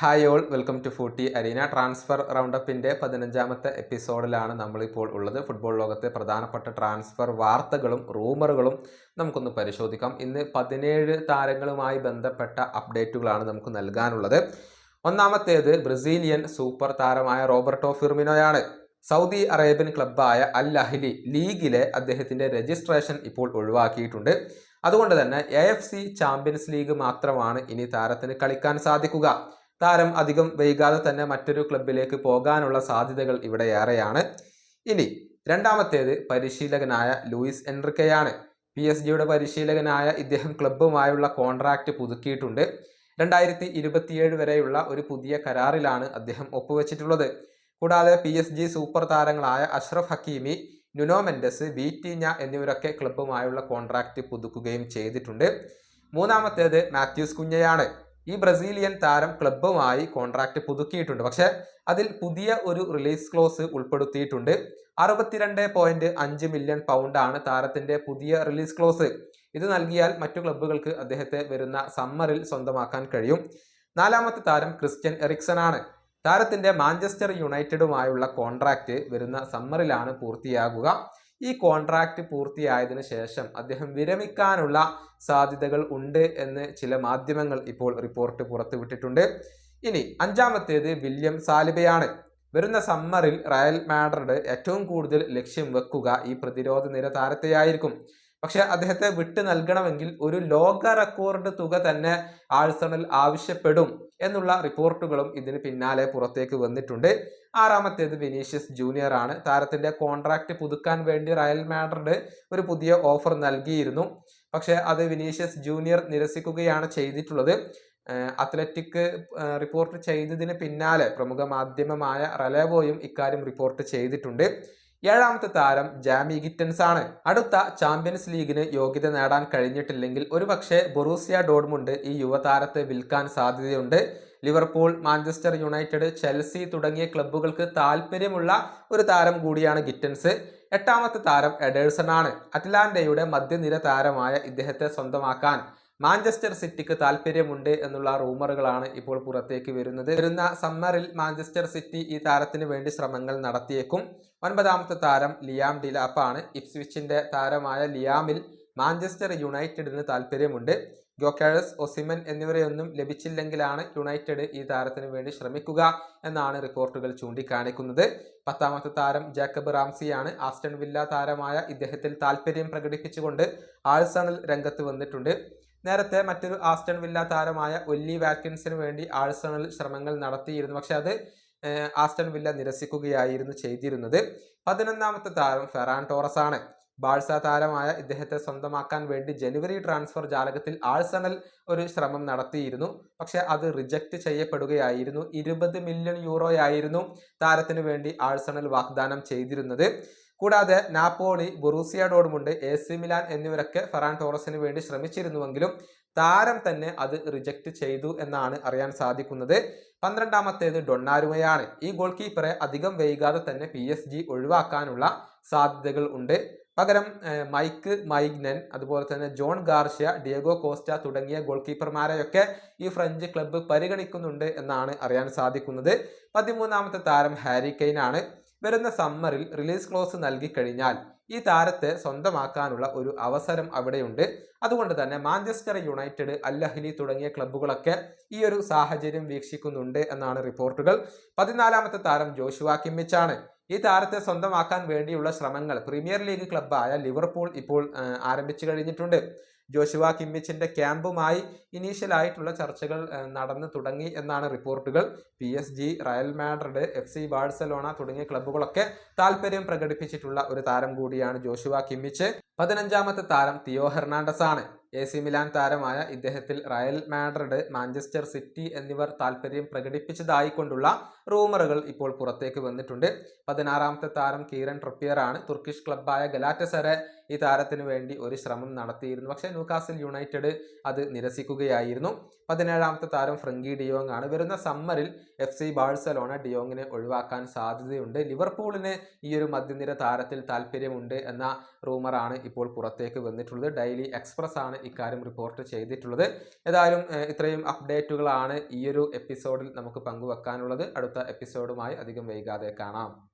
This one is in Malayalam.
Hi all welcome to footy arena transfer റൗണ്ടപ്പിന്റെ പതിനഞ്ചാമത്തെ എപ്പിസോഡിലാണ് നമ്മളിപ്പോൾ ഉള്ളത്. ഫുട്ബോൾ ലോകത്തെ പ്രധാനപ്പെട്ട ട്രാൻസ്ഫർ വാർത്തകളും റൂമറുകളും നമുക്കൊന്ന് പരിശോധിക്കാം. ഇന്ന് പതിനേഴ് താരങ്ങളുമായി ബന്ധപ്പെട്ട അപ്ഡേറ്റുകളാണ് നമുക്ക് നൽകാനുള്ളത്. ഒന്നാമത്തേത് ബ്രസീലിയൻ സൂപ്പർ താരമായ റോബർട്ടോ ഫിർമിനോയാണ്. സൗദി അറേബ്യൻ ക്ലബ്ബായ അൽ അഹ്ലി ലീഗിലെ അദ്ദേഹത്തിന്റെ രജിസ്ട്രേഷൻ ഇപ്പോൾ ഒഴിവാക്കിയിട്ടുണ്ട്. അതുകൊണ്ട് തന്നെ A F C champions league മാത്രമാണ് ഇനി താരത്തിന് കളിക്കാൻ സാധിക്കുക. താരം അധികം വൈകാതെ തന്നെ മറ്റൊരു ക്ലബിലേക്ക് പോകാനുള്ള സാധ്യതകൾ ഇവിടെ ഏറെയാണ്. ഇനി രണ്ടാമത്തേത് പരിശീലകനായ ലൂയിസ് എൻറിക്കയാണ് പി എസ് ജിയുടെ പരിശീലകനായ ഇദ്ദേഹം ക്ലബ്ബുമായുള്ള കോൺട്രാക്റ്റ് പുതുക്കിയിട്ടുണ്ട്. രണ്ടായിരത്തി ഇരുപത്തിയേഴ് വരെയുള്ള ഒരു പുതിയ കരാറിലാണ് അദ്ദേഹം ഒപ്പുവെച്ചിട്ടുള്ളത്. കൂടാതെ പി എസ് ജി സൂപ്പർ താരങ്ങളായ Achraf Hakimi Nuno Mendes Vitinha എന്നിവരൊക്കെ ക്ലബ്ബുമായുള്ള കോൺട്രാക്റ്റ് പുതുക്കുകയും ചെയ്തിട്ടുണ്ട്. മൂന്നാമത്തേത് മാത്യൂസ് കുഞ്ഞയാണ്. ഈ ബ്രസീലിയൻ താരം ക്ലബ്ബുമായി കോൺട്രാക്ട് പുതുക്കിയിട്ടുണ്ട്. പക്ഷെ അതിൽ പുതിയ ഒരു റിലീസ് ക്ലോസ് ഉൾപ്പെടുത്തിയിട്ടുണ്ട്. അറുപത്തിരണ്ട് പോയിന്റ് അഞ്ച് മില്യൺ പൗണ്ടാണ് താരത്തിന്റെ പുതിയ റിലീസ് ക്ലോസ് ഇത് നൽകിയാൽ മറ്റു ക്ലബ്ബുകൾക്ക് അദ്ദേഹത്തെ വരുന്ന സമ്മറിൽ സ്വന്തമാക്കാൻ കഴിയും. നാലാമത്തെ താരം ക്രിസ്ത്യൻ എറിക്സൺ ആണ്. താരത്തിന്റെ മാഞ്ചസ്റ്റർ യുണൈറ്റഡുമായുള്ള കോൺട്രാക്റ്റ് വരുന്ന സമ്മറിലാണ് പൂർത്തിയാകുക. ഈ കോൺട്രാക്റ്റ് പൂർത്തിയായതിനു ശേഷം അദ്ദേഹം വിരമിക്കാനുള്ള സാധ്യതകൾ ഉണ്ട് എന്ന് ചില മാധ്യമങ്ങൾ ഇപ്പോൾ റിപ്പോർട്ട് പുറത്തുവിട്ടിട്ടുണ്ട്. ഇനി അഞ്ചാമത്തേത് വില്യം സാലിബയാണ്. വരുന്ന സമ്മറിൽ റയൽ മാഡ്രിഡ് ഏറ്റവും കൂടുതൽ ലക്ഷ്യം വെക്കുക ഈ പ്രതിരോധ നിര താരത്തെയായിരിക്കും. പക്ഷെ അദ്ദേഹത്തെ വിട്ടു നൽകണമെങ്കിൽ ഒരു ലോക റെക്കോർഡ് തുക തന്നെ ആഴ്സണൽ ആവശ്യപ്പെടും. എന്നുള്ള റിപ്പോർട്ടുകളും ഇതിന് പിന്നാലെ പുറത്തേക്ക് വന്നിട്ടുണ്ട്. ആറാമത്തേത് വിനീഷ്യസ് ജൂനിയർ ആണ്. താരത്തിന്റെ കോൺട്രാക്ട് പുതുക്കാൻ വേണ്ടി റയൽ മാഡ്രിഡ് ഒരു പുതിയ ഓഫർ നൽകിയിരുന്നു. പക്ഷേ അത് വിനീഷ്യസ് ജൂനിയർ നിരസിക്കുകയാണ് ചെയ്തിട്ടുള്ളത്. അത്ലറ്റിക് റിപ്പോർട്ട് ചെയ്തതിന് പിന്നാലെ പ്രമുഖ മാധ്യമമായ റലേവോയും ഇക്കാര്യം റിപ്പോർട്ട് ചെയ്തിട്ടുണ്ട്. ഏഴാമത്തെ താരം ജാമി ഗിറ്റൻസ് ആണ്. അടുത്ത ചാമ്പ്യൻസ് ലീഗിന് യോഗ്യത നേടാൻ കഴിഞ്ഞിട്ടില്ലെങ്കിൽ ഒരുപക്ഷെ ബൊറൂസിയ ഡോഡ്മുണ്ട് ഈ യുവതാരത്തെ വിൽക്കാൻ സാധ്യതയുണ്ട്. ലിവർപൂൾ മാഞ്ചസ്റ്റർ യുണൈറ്റഡ് ചെൽസി തുടങ്ങിയ ക്ലബ്ബുകൾക്ക് താല്പര്യമുള്ള ഒരു താരം കൂടിയാണ് ഗിറ്റൻസ് എട്ടാമത്തെ താരം എഡേഴ്സൺ ആണ്. അറ്റ്ലാന്റയുടെ മധ്യനിര താരമായ ഇദ്ദേഹത്തെ സ്വന്തമാക്കാൻ. മാഞ്ചസ്റ്റർ സിറ്റിക്ക് താല്പര്യമുണ്ട് എന്നുള്ള റൂമറുകളാണ് ഇപ്പോൾ പുറത്തേക്ക് വരുന്നത്. വരുന്ന സമ്മറിൽ മാഞ്ചസ്റ്റർ സിറ്റി ഈ താരത്തിന് വേണ്ടി ശ്രമങ്ങൾ നടത്തിയേക്കും. ഒൻപതാമത്തെ താരം ലിയാം ഡിലാപ്പാണ്. ഇപ്സ്വിച്ചിന്റെ താരമായ ലിയാമിൽ മാഞ്ചസ്റ്റർ യുണൈറ്റഡിന് താല്പര്യമുണ്ട് ഗോക്കേഴ്സ് ഒസിമൻ എന്നിവരെയൊന്നും ലഭിച്ചില്ലെങ്കിലാണ് യുണൈറ്റഡ് ഈ താരത്തിന് വേണ്ടി ശ്രമിക്കുക എന്നാണ് റിപ്പോർട്ടുകൾ ചൂണ്ടിക്കാണിക്കുന്നത്. പത്താമത്തെ താരം ജേക്കബ് റാംസിയാണ്. ആസ്റ്റൺ വില്ല താരമായ ഇദ്ദേഹത്തിൽ താല്പര്യം പ്രകടിപ്പിച്ചുകൊണ്ട് ആഴ്സണൽ രംഗത്ത് വന്നിട്ടുണ്ട്. നേരത്തെ മറ്റൊരു ആസ്റ്റൺ വില്ല താരമായ ഒല്ലി വാറ്റ്കിൻസിന് വേണ്ടി ആഴ്സണൽ ശ്രമങ്ങൾ നടത്തിയിരുന്നു. പക്ഷെ അത് ആസ്റ്റൺ വില്ല നിരസിക്കുകയായിരുന്നു ചെയ്തിരുന്നത്. പതിനൊന്നാമത്തെ താരം ഫെറാൻ ടോറസ് ആണ് ബാഴ്സ താരമായ ഇദ്ദേഹത്തെ സ്വന്തമാക്കാൻ വേണ്ടി ജനുവരി ട്രാൻസ്ഫർ ജാലകത്തിൽ ആഴ്സണൽ ഒരു ശ്രമം നടത്തിയിരുന്നു. പക്ഷെ അത് റിജക്റ്റ് ചെയ്യപ്പെടുകയായിരുന്നു. ഇരുപത് മില്യൺ യൂറോയായിരുന്നു താരത്തിന് വേണ്ടി ആഴ്സണൽ വാഗ്ദാനം ചെയ്തിരുന്നത്. കൂടാതെ Napoli Borussia Dortmund A C Milan എന്നിവരൊക്കെ Ferran ടോറസിന് വേണ്ടി ശ്രമിച്ചിരുന്നുവെങ്കിലും താരം തന്നെ അത് റിജക്റ്റ് ചെയ്തു എന്നാണ് അറിയാൻ സാധിക്കുന്നത്. പന്ത്രണ്ടാമത്തേത് ഡൊണ്ണാരുമയാണ് ഈ ഗോൾ കീപ്പറെ അധികം വൈകാതെ തന്നെ പി എസ് ജി ഒഴിവാക്കാനുള്ള സാധ്യതകൾ ഉണ്ട്. പകരം മൈക്ക് മൈഗ്നൻ അതുപോലെ തന്നെ ജോൺ ഗാർഷ്യ ഡിയഗോ കോസ്റ്റ തുടങ്ങിയ ഗോൾ കീപ്പർമാരെയൊക്കെ ഈ ഫ്രഞ്ച് ക്ലബ്ബ് പരിഗണിക്കുന്നുണ്ട് എന്നാണ് അറിയാൻ സാധിക്കുന്നത്. പതിമൂന്നാമത്തെ താരം ഹാരി കെയ്ൻ ആണ് വരുന്ന സമ്മറിൽ റിലീസ് ക്ലോസ് നൽകി കഴിഞ്ഞാൽ ഈ താരത്തെ സ്വന്തമാക്കാനുള്ള ഒരു അവസരം അവിടെയുണ്ട്. അതുകൊണ്ട് തന്നെ മാഞ്ചസ്റ്റർ യുണൈറ്റഡ് അല്ലഹലി തുടങ്ങിയ ക്ലബ്ബുകളൊക്കെ ഈ ഒരു സാഹചര്യം വീക്ഷിക്കുന്നുണ്ട് എന്നാണ് റിപ്പോർട്ടുകൾ. പതിനാലാമത്തെ താരം ജോഷുവ കിമ്മിച്ചാണ്. ഈ താരത്തെ സ്വന്തമാക്കാൻ വേണ്ടിയുള്ള ശ്രമങ്ങൾ പ്രീമിയർ ലീഗ് ക്ലബ്ബായ ലിവർപൂൾ ഇപ്പോൾ ആരംഭിച്ചു കഴിഞ്ഞിട്ടുണ്ട്. ജോഷുവ കിമ്മിച്ചിന്റെ ക്യാമ്പുമായി ഇനീഷ്യൽ ആയിട്ടുള്ള ചർച്ചകൾ നടന്നു തുടങ്ങി എന്നാണ് റിപ്പോർട്ടുകൾ. P S G Real Madrid F C Barcelona തുടങ്ങിയ ക്ലബ്ബുകളൊക്കെ താല്പര്യം പ്രകടിപ്പിച്ചിട്ടുള്ള ഒരു താരം കൂടിയാണ് ജോഷുവ കിമ്മിച്ച്. പതിനഞ്ചാമത്തെ താരം തിയോ ഹെർണാണ്ടസ് ആണ് എ സി മിലാൻ താരമായ ഇദ്ദേഹത്തിൽ റയൽ മാഡ്രിഡ് മാഞ്ചസ്റ്റർ സിറ്റി എന്നിവർ താല്പര്യം പ്രകടിപ്പിച്ചതായിക്കൊണ്ടുള്ള റൂമറുകൾ ഇപ്പോൾ പുറത്തേക്ക് വന്നിട്ടുണ്ട്. പതിനാറാമത്തെ താരം കീരൻ ട്രിപ്പിയർ ആണ്. തുർക്കിഷ് ക്ലബ്ബായ ഗലാറ്റസറെ ഈ താരത്തിന് വേണ്ടി ഒരു ശ്രമം നടത്തിയിരുന്നു. പക്ഷേ ന്യൂകാസിൽ യുണൈറ്റഡ് അത് നിരസിക്കുകയായിരുന്നു. പതിനേഴാമത്തെ താരം ഫ്രങ്കി ഡിയോങ് ആണ്. വരുന്ന സമ്മറിൽ എഫ് സി ബാഴ്സലോണ ഡിയോങ്ങിനെ ഒഴിവാക്കാൻ സാധ്യതയുണ്ട്. ലിവർപൂളിന് ഈ ഒരു മധ്യനിര താരത്തിൽ താല്പര്യമുണ്ട് എന്ന റൂമറാണ് ഇപ്പോൾ പുറത്തേക്ക് വന്നിട്ടുള്ളത്. ഡെയിലി എക്സ്പ്രസ് ആണ് ഇക്കാര്യം റിപ്പോർട്ട് ചെയ്തിട്ടുള്ളത്. ഏതായാലും ഇത്രയും അപ്ഡേറ്റുകളാണ് ഈ ഒരു എപ്പിസോഡിൽ നമുക്ക് പങ്കുവെക്കാനുള്ളത്. അടുത്ത എപ്പിസോഡുമായി അധികം വൈകാതെ കാണാം.